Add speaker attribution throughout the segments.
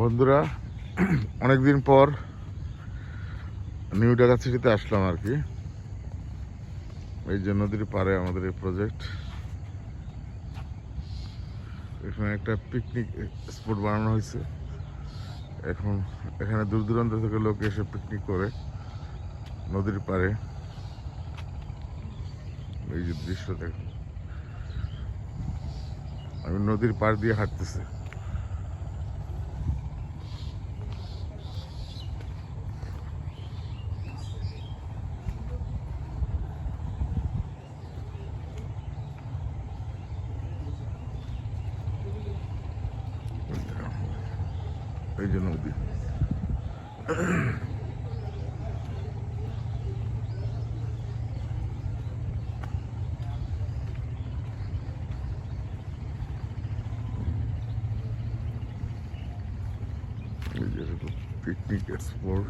Speaker 1: বন্ধুরা, অনেকদিন পর নিউ ঢাকা সিটিতে আসলাম আর কি। এই যে নদীর পারে আমাদের এই প্রজেক্ট এখানে একটা পিকনিক স্পট বানানো হয়েছে। এখন এখানে দূর দূরান্ত থেকে লোক এসে পিকনিক করে নদীর পারে এই যে দৃশ্য দেখুন। আমি নদীর পাড় দিয়ে হাঁটতেছি। এই যে নদী। পিকনিক স্পট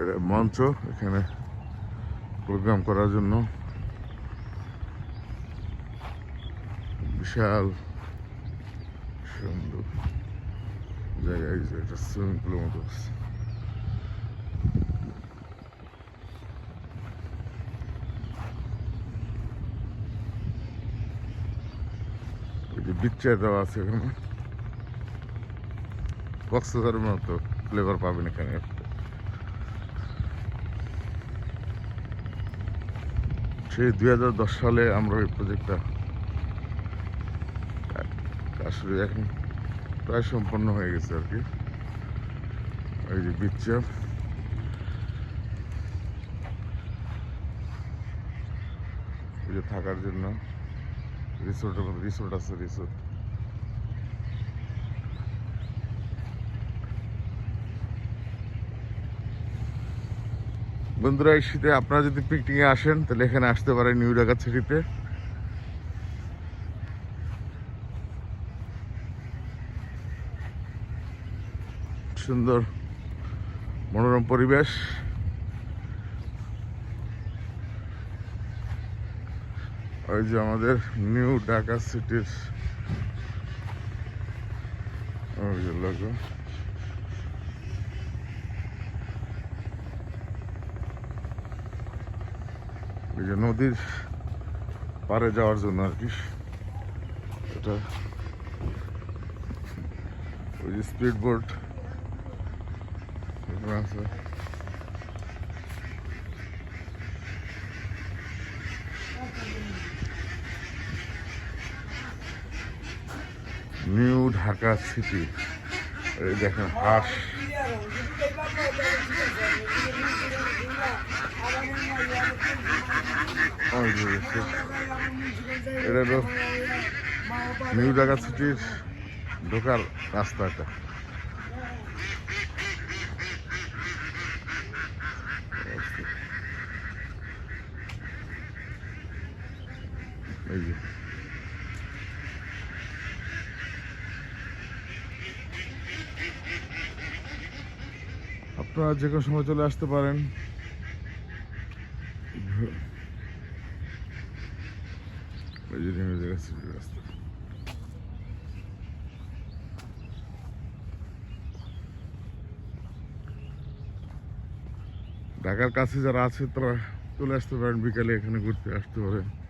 Speaker 1: এটা মঞ্চ এখানে প্রোগ্রাম করার জন্য। বিশাল সুন্দর জায়গা সুইমিং পুলের মতো আছে। আছে এখানে কক্সবাজারের মতো ফ্লেভার পাবেন এখানে সেই দুই হাজার দশ সালে আমরা এই প্রজেক্টটা আসলে এখন প্রায় সম্পন্ন হয়ে গেছে আর কি। এই যে বিচ্ছা এই যে থাকার জন্য। রিসোর্টের মধ্যে রিসোর্ট আছে রিসোর্ট বন্ধুরা, এই শীতে আপনারা যদি পিকনিকে আসেন, তাহলে এখানে আসতে পারেন নিউ ঢাকা সিটিতে। সুন্দর মনোরম পরিবেশ। ওই যে আমাদের নিউ ঢাকা সিটির ওই যে নদীর পারে যাওয়ার জন্য আর কি। এটা ওই যে speed boat new Dhaka city. এই দেখেন হাঁস। এটা হলো নিউ ঢাকা সিটির ঢোকার রাস্তা আপনারা যে কোনো সময় চলে আসতে পারেন। ঢাকার কাছে যারা আছে, তারা চলে আসতে পারেন। বিকালে এখানে ঘুরতে আসতে পারেন।